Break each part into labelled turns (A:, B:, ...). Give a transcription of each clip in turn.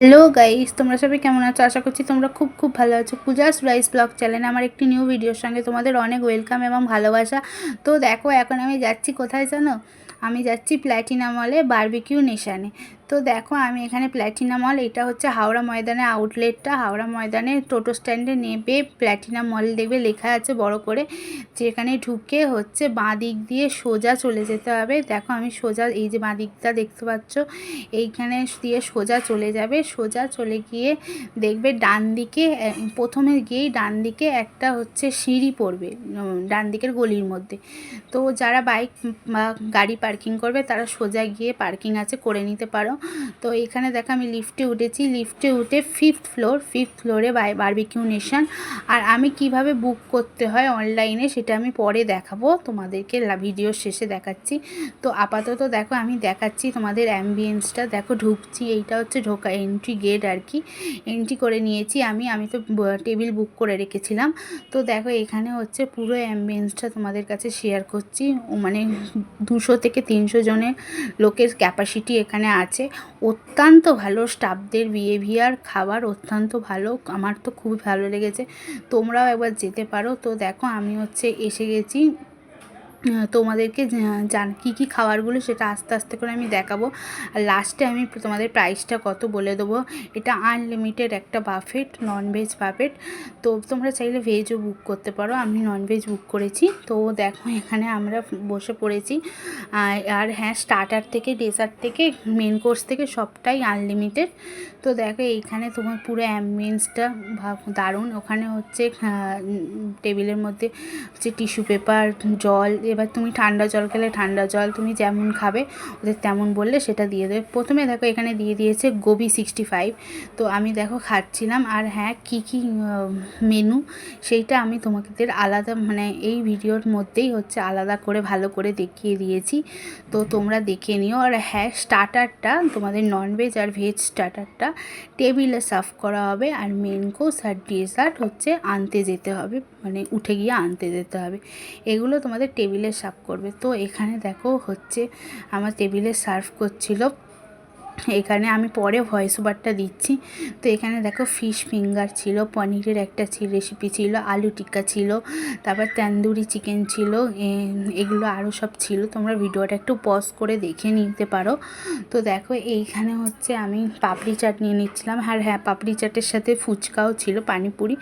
A: Hello guys, তোমরা সবাই কেমন আছো? আশা করছি তোমরা খুব খুব ভালো আছো। পূজাস রাইস ব্লগ চ্যানেলে আমার একটি নিউ ভিডিওর সঙ্গে তোমাদের অনেক ওয়েলকাম এবং ভালোবাসা। তো দেখো, এখন আমি যাচ্ছি কোথায় জানো? আমি যাচ্ছি প্ল্যাটিনা মলে বারবিকিউ নেশানে। তো দেখো, আমি এখানে প্ল্যাটিনা মল এটা হচ্ছে হাওড়া ময়দানে আউটলেটটা হাওড়া ময়দানে টোটো স্ট্যান্ডে নেবে প্ল্যাটিনা মল দেখবে লেখা আছে বড় করে। যেখানে ঢুকে হচ্ছে বাঁ দিক দিয়ে সোজা চলে যেতে হবে। দেখো, আমি সোজা, এই যে বাঁ দিকটা দেখতে পাচ্ছ, এইখানে দিয়ে সোজা চলে যাবে। সোজা চলে গিয়ে দেখবে ডান দিকে প্রথমে গিয়েই ডান দিকে একটা হচ্ছে সিঁড়ি পড়বে ডান দিকের গলির মধ্যে। তো যারা বাইক বা গাড়ি পার্কিং করবে, তারা সোজা গিয়ে পার্কিং আছে করে নিতে পারো। তো এখানে দেখো আমি লিফটে উঠেছি। লিফটে উঠে ফিফথ ফ্লোর ফিফথ ফ্লোরে বাই বারবিকিউ নেশন আর আমি কীভাবে বুক করতে হয় অনলাইনে সেটা আমি পরে দেখাবো। তোমাদেরকে ভিডিওর শেষে দেখাচ্ছি। তো আপাতত দেখো আমি দেখাচ্ছি তোমাদের অ্যাম্বিয়েন্সটা দেখো ঢুকছি, এইটা হচ্ছে ঢোকা এন্ট্রি গেট আর কি। এন্ট্রি করে নিয়েছি আমি। আমি তো টেবিল বুক করে রেখেছিলাম। তো দেখো এখানে হচ্ছে পুরো অ্যাম্বিয়েন্সটা তোমাদের কাছে শেয়ার করছি। মানে দুশো থেকে তিনশো জনের লোকের ক্যাপাসিটি এখানে আছে। অত্যন্ত ভালো স্টাফদের বিহেভিয়ার খাবার অত্যন্ত ভালো, আমার তো খুবই ভালো লেগেছে। তোমরাও একবার যেতে পারো। তো দেখো, আমি হচ্ছে এসে গেছি তোমাদেরকে জান, কী কী খাবারগুলো সেটা আস্তে আস্তে করে আমি দেখাবো। আর লাস্টে আমি তোমাদের প্রাইসটা কত বলে দেবো। এটা আনলিমিটেড একটা বাফেট ননভেজ বাফেট তো তোমরা চাইলে ভেজও বুক করতে পারো। আমি ননভেজ বুক করেছি। তো দেখো, এখানে আমরা বসে পড়েছি। আর হ্যাঁ স্টার্টার থেকে ডেজার্ট থেকে মেন কোর্স থেকে সবটাই আনলিমিটেড তো দেখো, এইখানে তোমার পুরো অ্যাম্বিয়েন্সটা দারুণ। ওখানে হচ্ছে টেবিলের মধ্যে হচ্ছে টিস্যু পেপার জল এবার তুমি ঠান্ডা জল খেলে ঠান্ডা জল তুমি যেমন খাবে ওদের তেমন বললে সেটা দিয়ে দেবে। প্রথমে দেখো এখানে দিয়ে দিয়েছে গোবি সিক্সটি ফাইভ তো আমি দেখো খাচ্ছিলাম আর হ্যাঁ কী কী মেনু সেইটা আমি তোমাদের আলাদা মানে এই ভিডিওর মধ্যেই হচ্ছে আলাদা করে ভালো করে দেখিয়ে দিয়েছি। তো তোমরা দেখে নিও। আর হ্যাঁ স্টার্টারটা তোমাদের ননভেজ আর ভেজ স্টার্টারটা টেবিলে সার্ভ করা হবে। আর মেন কোর্স আর ডেজার্ট হচ্ছে আনতে যেতে হবে। মানে উঠে গিয়ে আনতে যেতে হবে। এগুলো তোমাদের টেবিলে সার্ভ করবে। তো এখানে দেখো হচ্ছে আমার টেবিলে সার্ভ করছিল এখানে আমি পরে ভয়েস ওভারটা দিচ্ছি। তো এখানে দেখো ফিশ ফিঙ্গার ছিল, পনিরের একটা ছিল রেসিপি ছিল, আলু টিক্কা ছিল, তারপর তন্দুরি চিকেন ছিল এগুলো আরও সব ছিল। তোমরা ভিডিওটা একটু পজ করে দেখে নিতে পারো। তো দেখো এইখানে হচ্ছে আমি পাপড়ি চাট নিয়ে নিচ্ছিলাম। আর হ্যাঁ পাপড়ি চাটের সাথে ফুচকাও ছিল, পানিপুরি।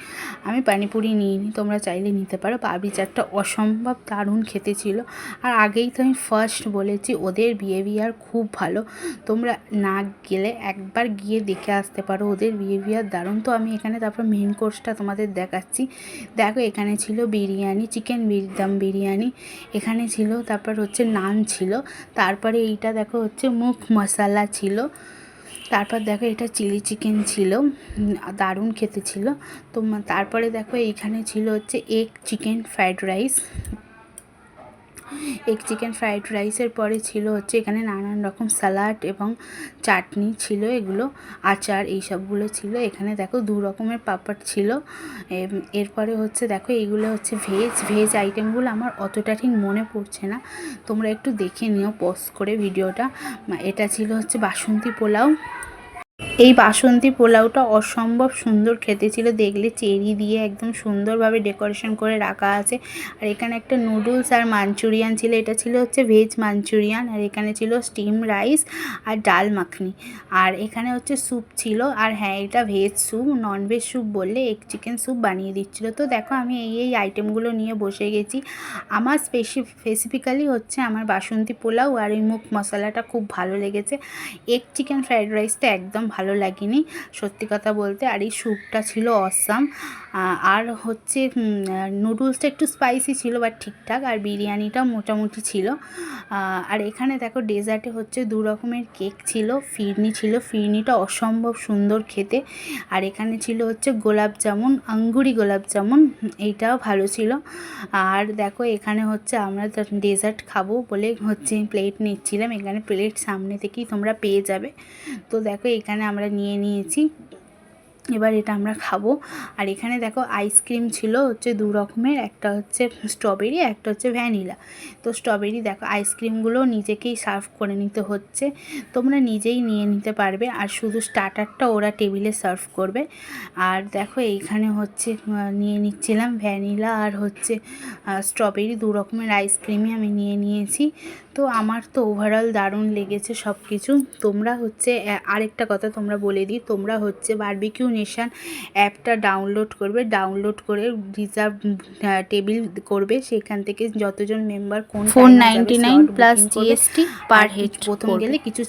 A: আমি পানিপুরি নিয়ে নিই তোমরা চাইলে নিতে পারো। পাপড়ি চাটটা অসম্ভব দারুণ খেতে ছিল। আর আগেই তো আমি ফার্স্ট বলেছি, ওদের বিহেভিয়ার খুব ভালো। তোমরা না গেলে একবার গিয়ে দেখে আসতে পারো। ওদের বিহেভিয়ার দারুণ। তো আমি এখানে তারপর মেন কোর্সটা তোমাদের দেখাচ্ছি। দেখো, এখানে ছিল বিরিয়ানি চিকেন দম বিরিয়ানি। এখানে ছিল তারপর হচ্ছে নান ছিল। তারপরে এইটা দেখো হচ্ছে মুখ মশলা ছিল। তারপর দেখো এটা চিলি চিকেন ছিল। দারুণ খেতে ছিল। তো তারপরে দেখো এইখানে ছিল হচ্ছে egg chicken fried rice egg chicken fried রাইসের পরে ছিল হচ্ছে এখানে নানান রকম স্যালাড এবং চাটনি ছিল, এগুলো আচার এই সবগুলো ছিল। এখানে দেখো দু রকমের পাপড় ছিল। এরপরে হচ্ছে দেখো এইগুলো হচ্ছে ভেজ ভেজ আইটেমগুলো আমার অতটা ঠিক মনে পড়ছে না। তোমরা একটু দেখে নিও পোস্ট করে ভিডিওটা এটা ছিল হচ্ছে বাসন্তী পোলাও। এই বাসন্তী পোলাওটা অসম্ভব সুন্দর খেতে ছিল। দেখলে চেরি দিয়ে একদম সুন্দরভাবে ডেকোরেশন করে রাখা আছে। আর এখানে একটা নুডলস আর মাঞ্চুরিয়ান ছিল। এটা ছিল হচ্ছে ভেজ মাঞ্চুরিয়ান আর এখানে ছিল স্টিম রাইস আর ডাল মাখনি। আর এখানে হচ্ছে স্যুপ ছিল। আর হ্যাঁ এটা veg soup non veg soup বললে এগ চিকেন স্যুপ বানিয়ে দিচ্ছিল। তো দেখো, আমি এই এই আইটেমগুলো নিয়ে বসে গেছি। আমার স্পেসি স্পেসিফিক্যালি হচ্ছে আমার বাসন্তী পোলাও আর এই মুখ মশলাটা খুব ভালো লেগেছে। এগ চিকেন ফ্রাইড রাইসটা একদম ভালো লাগেনি। সত্যি কথা বলতে আর এই স্যুপটা ছিল অসাম আর হচ্ছে নুডলসটা একটু স্পাইসি ছিল বাট ঠিকঠাক, আর বিরিয়ানিটা মোটামুটি ছিল। আর এখানে দেখো ডেজার্টে হচ্ছে দু রকমের কেক ছিল, ফিরনি ছিল। ফিরনিটা অসম্ভব সুন্দর খেতে। আর এখানে ছিল হচ্ছে গোলাপ জামুন, আঙ্গুরি গোলাপ জামুন, এইটাও ভালো ছিল। আর দেখো এখানে হচ্ছে আমরা ডেজার্ট খাব বলে হচ্ছে প্লেট নিচ্ছিলাম। এখানে প্লেট সামনে থেকেই তোমরা পেয়ে যাবে। তো দেখো এখানে আমরা নিয়ে নিয়েছি। এবার এটা আমরা খাব। আর এখানে দেখো আইসক্রিম ছিল হচ্ছে দু রকমের, একটা হচ্ছে স্ট্রবেরি একটা হচ্ছে ভ্যানিলা তো স্ট্রবেরি দেখো আইসক্রিমগুলো নিজেকেই সার্ভ করে নিতে হচ্ছে। তোমরা নিজেই নিয়ে নিতে পারবে আর শুধু স্টার্টারটা ওরা টেবিলে সার্ভ করবে। আর দেখো এইখানে হচ্ছে নিয়ে নিচ্ছিলাম ভ্যানিলা আর হচ্ছে স্ট্রবেরি দু রকমের আইসক্রিমই আমি নিয়ে নিয়েছি। তো আমার তো ওভারঅল দারুণ লেগেছে সব কিছু তোমরা হচ্ছে আরেকটা কথা তোমরা বলে দিই। তোমরা হচ্ছে বারবিকিউ নেশান অ্যাপটা ডাউনলোড করবে ডাউনলোড করে রিজার্ভ টেবিল করবে সেখান থেকে যতজন মেম্বার কোন
B: four ninety nine plus GST per head
A: প্রথম গেলে কিছু